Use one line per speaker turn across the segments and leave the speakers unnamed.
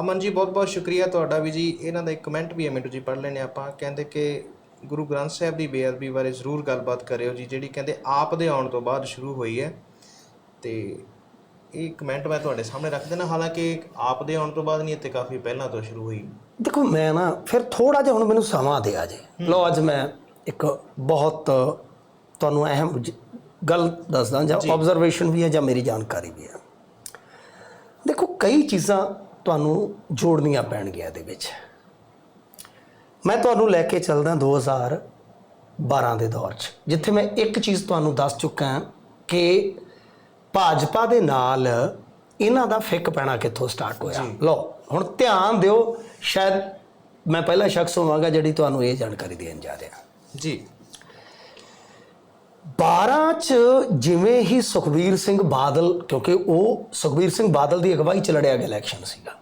ਅਮਨ ਜੀ ਬਹੁਤ ਬਹੁਤ ਸ਼ੁਕਰੀਆ ਤੁਹਾਡਾ ਵੀ ਜੀ। ਇਹਨਾਂ ਦਾ ਇੱਕ ਕਮੈਂਟ ਵੀ ਹੈ ਮਿੰਟੂ ਜੀ ਪੜ੍ਹ ਲੈਣੇ ਆਪਾਂ। ਕਹਿੰਦੇ ਕਿ ਗੁਰੂ ਗ੍ਰੰਥ ਸਾਹਿਬ ਦੀ ਬੇਅਦਬੀ ਬਾਰੇ ਜ਼ਰੂਰ ਗੱਲਬਾਤ ਕਰਿਓ ਜੀ ਜਿਹੜੀ ਕਹਿੰਦੇ ਆਪ ਦੇ ਆਉਣ ਤੋਂ ਬਾਅਦ ਸ਼ੁਰੂ ਹੋਈ ਹੈ। ਤੇ ਇਹ ਕਮੈਂਟ ਮੈਂ ਤੁਹਾਡੇ ਸਾਹਮਣੇ ਰੱਖ ਦੇਣਾ ਹਾਲਾਂਕਿ ਆਪ ਦੇ ਆਉਣ ਤੋਂ ਬਾਅਦ ਨਹੀਂ ਇੱਥੇ ਕਾਫੀ ਪਹਿਲਾਂ ਤੋਂ ਸ਼ੁਰੂ ਹੋਈ।
ਦੇਖੋ ਮੈਂ ਨਾ ਫਿਰ ਥੋੜਾ ਜਿਹਾ ਹੁਣ ਮੈਨੂੰ ਸਮਾਂ ਦਿਆ ਜੇ। ਲਓ ਅੱਜ ਮੈਂ ਇੱਕ ਬਹੁਤ ਤੁਹਾਨੂੰ ਅਹਿਮ ਗੱਲ ਦੱਸਦਾ ਜਾਂ ਆਬਜ਼ਰਵੇਸ਼ਨ ਵੀ ਹੈ ਜਾਂ ਮੇਰੀ ਜਾਣਕਾਰੀ ਵੀ ਹੈ। ਦੇਖੋ ਕਈ ਚੀਜ਼ਾਂ ਤੁਹਾਨੂੰ ਜੋੜਨੀਆਂ ਪੈਣਗੀਆਂ ਇਹਦੇ ਵਿੱਚ। ਮੈਂ ਤੁਹਾਨੂੰ ਲੈ ਕੇ ਚੱਲਦਾ 2012 ਦੇ ਦੌਰ 'ਚ ਜਿੱਥੇ ਮੈਂ ਇੱਕ ਚੀਜ਼ ਤੁਹਾਨੂੰ ਦੱਸ ਚੁੱਕਾ ਹਾਂ ਕਿ ਭਾਜਪਾ ਦੇ ਨਾਲ ਇਹਨਾਂ ਦਾ ਫਿੱਕ ਪੈਣਾ ਕਿੱਥੋਂ ਸਟਾਰਟ ਹੋਇਆ। ਲਓ ਹੁਣ ਧਿਆਨ ਦਿਓ ਸ਼ਾਇਦ ਮੈਂ ਪਹਿਲਾ ਸ਼ਖਸ ਹੋਵਾਂਗਾ ਜਿਹੜੀ ਤੁਹਾਨੂੰ ਇਹ ਜਾਣਕਾਰੀ ਦੇਣ ਜਾ ਰਿਹਾ।
ਜੀ।
12 ਚ ਜਿਵੇਂ ਹੀ ਸੁਖਬੀਰ ਸਿੰਘ ਬਾਦਲ ਕਿਉਂਕਿ ਉਹ ਸੁਖਬੀਰ ਸਿੰਘ ਬਾਦਲ ਦੀ ਅਗਵਾਈ ਚ ਲੜਿਆ ਗਿਆ ਇਲੈਕਸ਼ਨ ਸੀਗਾ।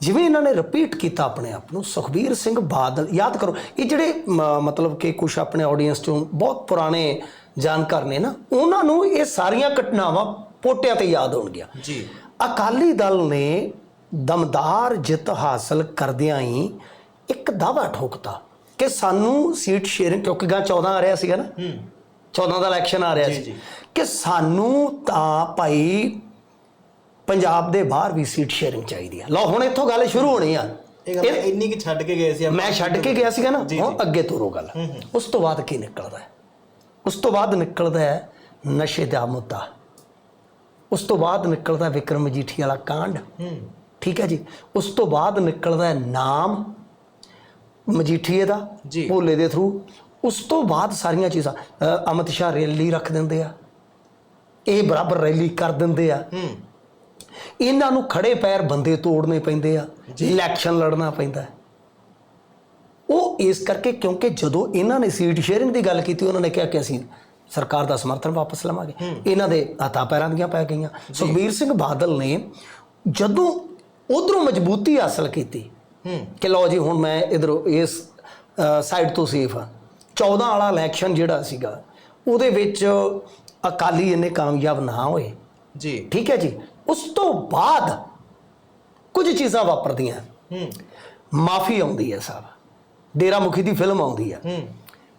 ਜਿਵੇਂ ਇਹਨਾਂ ਨੇ ਰਿਪੀਟ ਕੀਤਾ ਆਪਣੇ ਆਪ ਨੂੰ ਸੁਖਬੀਰ ਸਿੰਘ ਬਾਦਲ ਯਾਦ ਕਰੋ ਇਹ ਜਿਹੜੇ ਮਤਲਬ ਕਿ ਕੁਝ ਆਪਣੇ ਆਡੀਅנס ਚੋਂ ਬਹੁਤ ਪੁਰਾਣੇ ਜਾਣਕਾਰ ਨੇ ਨਾ ਉਹਨਾਂ ਨੂੰ ਇਹ ਸਾਰੀਆਂ ਘਟਨਾਵਾਂ ਪੋਟਿਆਂ ਤੇ ਯਾਦ ਹੋਣਗੀਆਂ।
ਜੀ।
ਅਕਾਲੀ ਦਲ ਨੇ ਦਮਦਾਰ ਜਿੱਤ ਹਾਸਲ ਕਰਦਿਆਂ ਹੀ ਇੱਕ ਦਾਵਾ ਠੋਕਤਾ ਕਿ ਸਾਨੂੰ ਸੀਟ ਸ਼ੇਅਰਿੰਗ ਕਿਉਂਕਿ ਗਾ 14 ਆ ਰਿਹਾ ਸੀਗਾ ਨਾ
ਹੂੰ।
14 ਦਾ ਇਲੈਕਸ਼ਨ ਆ ਰਿਹਾ ਸੀ। ਕਿ ਸਾਨੂੰ ਤਾਂ ਭਾਈ ਪੰਜਾਬ ਦੇ ਬਾਹਰ ਵੀ ਸੀਟ ਸ਼ੇਅਰਿੰਗ ਚਾਹੀਦੀ ਹੈ ਲਓ ਹੁਣ ਇੱਥੋਂ ਗੱਲ ਸ਼ੁਰੂ ਹੋਣੀ ਆ।
ਇਹ ਗੱਲ ਇੰਨੀ ਕਿ ਛੱਡ ਕੇ ਗਏ ਸੀ ਆਪਾਂ।
ਮੈਂ ਛੱਡ ਕੇ ਗਿਆ ਸੀਗਾ ਨਾ। ਹੁਣ ਅੱਗੇ ਤੋਰੋ ਗੱਲ। ਉਸ ਤੋਂ ਬਾਅਦ ਕੀ ਨਿਕਲਦਾ ਹੈ? ਉਸ ਤੋਂ ਬਾਅਦ ਨਿਕਲਦਾ ਹੈ ਨਸ਼ੇ ਦਾ ਮੁੱਦਾ। ਉਸ ਤੋਂ ਬਾਅਦ ਨਿਕਲਦਾ ਵਿਕਰਮ ਮਜੀਠੀ ਵਾਲਾ ਕਾਂਡ। ਠੀਕ ਹੈ ਜੀ? ਉਸ ਤੋਂ ਬਾਅਦ ਨਿਕਲਦਾ ਨਾਮ ਮਜੀਠੀਏ ਦਾ। ਭੋਲੇ ਦੇ ਥਰੂ ਉਸ ਤੋਂ ਬਾਅਦ ਸਾਰੀਆਂ ਚੀਜ਼ਾਂ ਅ, ਅਮਿਤ ਸ਼ਾਹ ਰੈਲੀ ਰੱਖ ਦਿੰਦੇ ਆ। ਇਹ ਬਰਾਬਰ ਰੈਲੀ ਕਰ ਦਿੰਦੇ ਆ।
ਹੂੰ।
ਇਹਨਾਂ ਨੂੰ ਖੜੇ ਪੈਰ ਬੰਦੇ ਤੋੜਨੇ ਪੈਂਦੇ ਆ। ਇਲੈਕਸ਼ਨ ਲੜਨਾ ਪੈਂਦਾ। ਹੈ। ਉਹ ਇਸ ਕਰਕੇ ਕਿਉਂਕਿ ਜਦੋਂ ਇਹਨਾਂ ਨੇ ਸੀਟ ਸ਼ੇਅਰਿੰਗ ਦੀ ਗੱਲ ਕੀਤੀ ਉਹਨਾਂ ਨੇ ਕਿਹਾ ਕਿ ਅਸੀਂ ਸਰਕਾਰ ਦਾ ਸਮਰਥਨ ਵਾਪਸ ਲਵਾਂਗੇ। ਇਹਨਾਂ ਦੇ ਹੱਥਾਂ ਪੈਰਾਂ ਦੀਆਂ ਪੈ ਗਈਆਂ। ਸੁਖਬੀਰ ਸਿੰਘ ਬਾਦਲ ਨੇ ਜਦੋਂ ਉਧਰੋਂ ਮਜ਼ਬੂਤੀ ਹਾਸਲ ਕੀਤੀ
ਹੂੰ।
ਕਿ ਲਓ ਜੀ ਹੁਣ ਮੈਂ ਇਧਰੋਂ ਇਸ ਸਾਈਡ ਤੋਂ ਸੇਫ ਹਾਂ 14 ਵਾਲਾ ਇਲੈਕਸ਼ਨ ਜਿਹੜਾ ਸੀਗਾ ਉਹਦੇ ਵਿੱਚ ਅਕਾਲੀ ਇੰਨੇ ਕਾਮਯਾਬ ਨਾ ਹੋਏ।
ਜੀ।
ਠੀਕ ਹੈ ਜੀ? ਉਸ ਤੋਂ ਬਾਅਦ ਕੁਝ ਚੀਜ਼ਾਂ ਵਾਪਰਦੀਆਂ।
ਹੂੰ।
ਮਾਫੀ ਆਉਂਦੀ ਹੈ ਸਾਹਿਬ ਡੇਰਾ ਮੁਖੀ ਦੀ ਫਿਲਮ ਆਉਂਦੀ ਹੈ।
ਹੂੰ।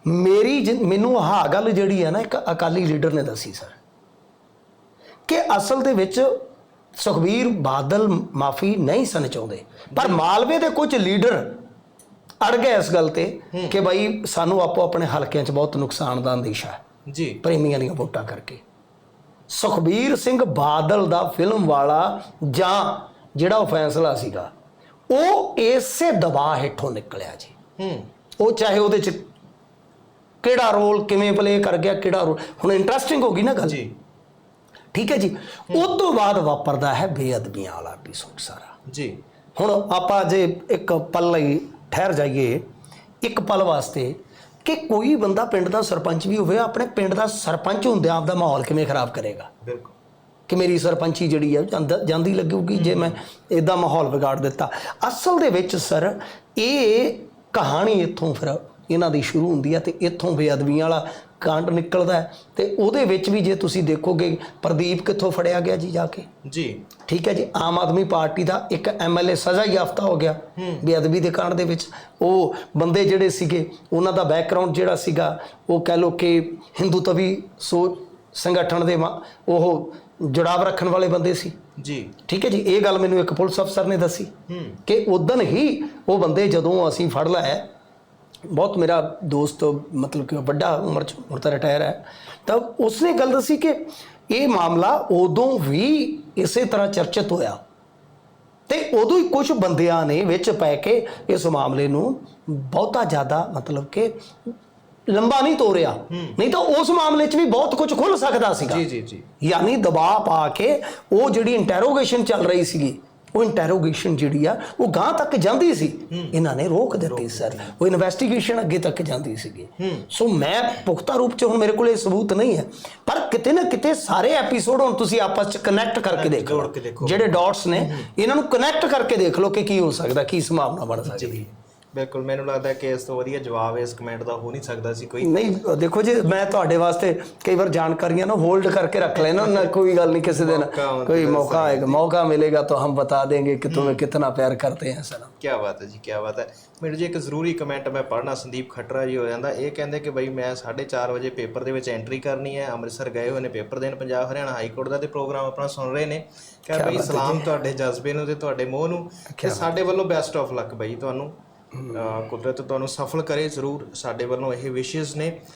ਮੇਰੀ ਮੈਨੂੰ ਆਹ ਗੱਲ ਜਿਹੜੀ ਹੈ ਨਾ ਇੱਕ ਅਕਾਲੀ ਲੀਡਰ ਨੇ ਦੱਸੀ ਸਰ। ਕਿ ਅਸਲ ਦੇ ਵਿੱਚ ਸੁਖਬੀਰ ਬਾਦਲ ਮਾਫੀ ਨਹੀਂ ਸਨ ਚਾਹੁੰਦੇ। ਪਰ ਮਾਲਵੇ ਦੇ ਕੁਝ ਲੀਡਰ ਅੜ ਗਏ ਇਸ ਗੱਲ ਤੇ ਕਿ ਭਾਈ ਸਾਨੂੰ ਆਪੋ ਆਪਣੇ ਹਲਕਿਆਂ 'ਚ ਬਹੁਤ ਨੁਕਸਾਨ ਦਾ ਅੰਦੇਸ਼ਾ ਹੈ।
ਜੀ।
ਪ੍ਰੇਮੀਆਂ ਦੀਆਂ ਵੋਟਾਂ ਕਰਕੇ। ਸੁਖਬੀਰ ਸਿੰਘ ਬਾਦਲ ਦਾ ਫਿਲਮ ਵਾਲਾ ਜਾਂ ਜਿਹੜਾ ਉਹ ਫੈਸਲਾ ਸੀਗਾ ਉਹ ਇਸੇ ਦਬਾਅ ਹੇਠੋਂ ਨਿਕਲਿਆ ਜੀ।
ਹੂੰ।
ਉਹ ਚਾਹੇ ਉਹਦੇ ਚ ਕਿਹੜਾ ਰੋਲ ਕਿਵੇਂ ਪਲੇ ਕਰ ਗਿਆ ਕਿਹੜਾ ਰੋਲ ਹੁਣ ਇੰਟਰਸਟਿੰਗ ਹੋ ਗਈ ਨਾ ਗੱਲ।
ਜੀ।
ਠੀਕ ਹੈ ਜੀ। ਉਸ ਤੋਂ ਬਾਅਦ ਵਾਪਰਦਾ ਹੈ ਬੇਅਦਬੀਆਂ ਵਾਲਾ ਐਪੀਸੋਡ ਸਾਰਾ।
ਜੀ।
ਹੁਣ ਆਪਾਂ ਜੇ ਇੱਕ ਪਲ ਲਈ ਠਹਿਰ ਜਾਈਏ ਇੱਕ ਪਲ ਵਾਸਤੇ ਕਿ ਕੋਈ ਬੰਦਾ ਪਿੰਡ ਦਾ ਸਰਪੰਚ ਵੀ ਹੋਵੇ ਆਪਣੇ ਪਿੰਡ ਦਾ ਸਰਪੰਚ ਹੁੰਦਿਆਂ ਆਪਦਾ ਮਾਹੌਲ ਕਿਵੇਂ ਖਰਾਬ ਕਰੇਗਾ?
ਬਿਲਕੁਲ।
ਕਿ ਮੇਰੀ ਸਰਪੰਚੀ ਜਿਹੜੀ ਹੈ ਜਾਂਦਾ- ਜਾਂਦੀ ਲੱਗੂਗੀ ਜੇ ਮੈਂ ਇਦਾਂ ਮਾਹੌਲ ਵਿਗਾੜ ਦਿੱਤਾ। ਅਸਲ ਦੇ ਵਿੱਚ ਸਰ ਇਹ ਕਹਾਣੀ ਇੱਥੋਂ ਫਿਰ ਇਹਨਾਂ ਦੀ ਸ਼ੁਰੂ ਹੁੰਦੀ ਹੈ ਤੇ ਇੱਥੋਂ ਬੇਅਦਬੀਆਂ ਵਾਲਾ ਕਾਂਡ ਨਿਕਲਦਾ ਹੈ। ਤੇ ਉਹਦੇ ਵਿੱਚ ਵੀ ਜੇ ਤੁਸੀਂ ਦੇਖੋਗੇ ਪ੍ਰਦੀਪ ਕਿੱਥੋਂ ਫੜਿਆ ਗਿਆ ਜੀ ਜਾ ਕੇ?
ਜੀ।
ਠੀਕ ਹੈ ਜੀ ਆਮ ਆਦਮੀ ਪਾਰਟੀ ਦਾ ਇੱਕ ਐਮਐਲਏ ਸਜ਼ਾ ਯਾਫਤਾ ਹੋ ਗਿਆ ਬੇਅਦਬੀ ਦੇ ਕਾਂਡ ਦੇ ਵਿੱਚ। ਉਹ ਬੰਦੇ ਜਿਹੜੇ ਸੀਗੇ ਉਹਨਾਂ ਦਾ ਬੈਕਗ੍ਰਾਉਂਡ ਜਿਹੜਾ ਸੀਗਾ ਉਹ ਕਹਿ ਲੋ ਕਿ ਹਿੰਦੂ ਤਵੀ ਸੋਚ ਸੰਗਠਨ ਦੇ ਉਹ ਜੁੜਾਵ ਰੱਖਣ ਵਾਲੇ ਬੰਦੇ ਸੀ।
ਜੀ।
ਠੀਕ ਹੈ ਜੀ ਇਹ ਗੱਲ ਮੈਨੂੰ ਇੱਕ ਪੁਲਿਸ ਅਫਸਰ ਨੇ ਦੱਸੀ ਕਿ ਉਦੋਂ ਹੀ ਉਹ ਬੰਦੇ ਜਦੋਂ ਅਸੀਂ ਫੜ ਲਿਆ ਬਹੁਤ ਮੇਰਾ ਦੋਸਤ ਮਤਲਬ ਕਿ ਵੱਡਾ ਉਮਰ ਚ ਹੁਣ ਤਾਂ ਰਿਟਾਇਰ ਹੈ ਤਾਂ ਉਸਨੇ ਗੱਲ ਦੱਸੀ ਕਿ ਇਹ ਮਾਮਲਾ ਉਦੋਂ ਵੀ ਇਸੇ ਤਰ੍ਹਾਂ ਚਰਚਿਤ ਹੋਇਆ। ਤੇ ਉਦੋਂ ਹੀ ਕੁਝ ਬੰਦਿਆਂ ਨੇ ਵਿੱਚ ਪੈ ਕੇ ਇਸ ਮਾਮਲੇ ਨੂੰ ਬਹੁਤਾ ਜ਼ਿਆਦਾ ਮਤਲਬ ਕਿ ਲੰਬਾ ਨਹੀਂ ਤੋਰਿਆ। ਨਹੀਂ ਤਾਂ ਉਸ ਮਾਮਲੇ 'ਚ ਵੀ ਬਹੁਤ ਕੁਝ ਖੁੱਲ ਸਕਦਾ ਸੀਗਾ।
ਜੀ ਜੀ ਜੀ।
ਯਾਨੀ ਦਬਾਅ ਪਾ ਕੇ ਉਹ ਜਿਹੜੀ ਇੰਟਰੋਗੇਸ਼ਨ ਚੱਲ ਰਹੀ ਸੀਗੀ ਉਹ ਇੰਟਰੋਗੇਸ਼ਨ ਜਿਹੜੀ ਆ ਉਹ ਗਾਂ ਤੱਕ ਜਾਂਦੀ ਸੀ। ਇਹਨਾਂ ਨੇ ਰੋਕ ਦਿੱਤੀ ਸਰ। ਉਹ ਇਨਵੈਸਟੀਗੇਸ਼ਨ ਅੱਗੇ ਤੱਕ ਜਾਂਦੀ ਸੀਗੀ। ਸੋ ਮੈਂ ਪੁਖਤਾ ਰੂਪ 'ਚ ਹੁਣ ਮੇਰੇ ਕੋਲ ਇਹ ਸਬੂਤ ਨਹੀਂ ਹੈ। ਪਰ ਕਿਤੇ ਨਾ ਕਿਤੇ ਸਾਰੇ ਐਪੀਸੋਡ ਹੁਣ ਤੁਸੀਂ ਆਪਸ 'ਚ ਕਨੈਕਟ ਕਰਕੇ ਦੇਖ ਲਓ। ਜਿਹੜੇ ਡਾਟਸ ਨੇ ਇਹਨਾਂ ਨੂੰ ਕਨੈਕਟ ਕਰਕੇ ਦੇਖ ਲਓ ਕਿ ਕੀ ਹੋ ਸਕਦਾ ਕੀ ਸੰਭਾਵਨਾ ਬਣ ਸਕਦੀ ਹੈ।
ਬਿਲਕੁਲ ਮੈਨੂੰ ਲੱਗਦਾ ਕਿ ਇਸ ਤੋਂ ਵਧੀਆ ਜਵਾਬ ਇਸ ਕਮੈਂਟ ਦਾ ਹੋ ਨਹੀਂ ਸਕਦਾ ਸੀ ਕੋਈ।
ਨਹੀਂ ਦੇਖੋ ਜੀ ਮੈਂ ਤੁਹਾਡੇ ਵਾਸਤੇ ਕਈ ਵਾਰ ਜਾਣਕਾਰੀਆਂ ਨੂੰ ਹੋਲਡ ਕਰਕੇ ਰੱਖ ਲੈਣਾ ਨਾ ਕੋਈ ਗੱਲ
ਨਹੀਂ ਕਿਸੇ
ਦਿਨ।
ਕੋਈ
ਮੌਕਾ ਆਏਗਾ ਮੌਕਾ ਮਿਲੇਗਾ ਤਾਂ ਹਮ ਬਤਾ ਦੇਂਗੇ ਕਿ ਤੁਮੇ ਕਿਤਨਾ ਪਿਆਰ ਕਰਤੇ ਹੈ ਸਲਾਮ।
ਕੀ ਬਾਤ ਹੈ ਜੀ ਕੀ ਬਾਤ ਹੈ। ਮੇਰੇ ਜੀ ਇੱਕ ਜ਼ਰੂਰੀ ਕਮੈਂਟ ਮੈਂ ਪੜਨਾ ਸੰਦੀਪ ਖਟਰਾ ਜੀ ਹੋ ਜਾਂਦਾ ਇਹ ਕਹਿੰਦੇ ਕਿ ਬਈ ਮੈਂ 4:30 ਵਜੇ ਪੇਪਰ ਦੇ ਵਿੱਚ ਐਂਟਰੀ ਕਰਨੀ ਹੈ ਅੰਮ੍ਰਿਤਸਰ ਗਏ ਹੋਏ ਨੇ ਪੇਪਰ ਦੇਣ ਪੰਜਾਬ ਹਰਿਆਣਾ ਹਾਈ ਕੋਰਟ ਦਾ ਤੇ ਪ੍ਰੋਗਰਾਮ ਆਪਣਾ ਸੁਣ ਰਹੇ ਨੇ। ਕਿ ਬਈ ਸਲਾਮ ਤੁਹਾਡੇ ਜਜ਼ਬੇ ਨੂੰ ਤੇ ਤੁਹਾਡੇ ਮੋਹ ਨੂੰ ਤੇ ਸਾਡੇ ਵੱਲੋਂ ਬੈਸਟ ਆਫ ਲੱਕ ਬਈ ਤੁਹਾਨੂੰ। ਕੁਦਰਤ ਤੁਹਾਨੂੰ ਸਫਲ ਕਰੇ ਜ਼ਰੂਰ। ਸਾਡੇ ਵੱਲੋਂ ਇਹ ਵਿਸ਼ੇਸ ਨੇ।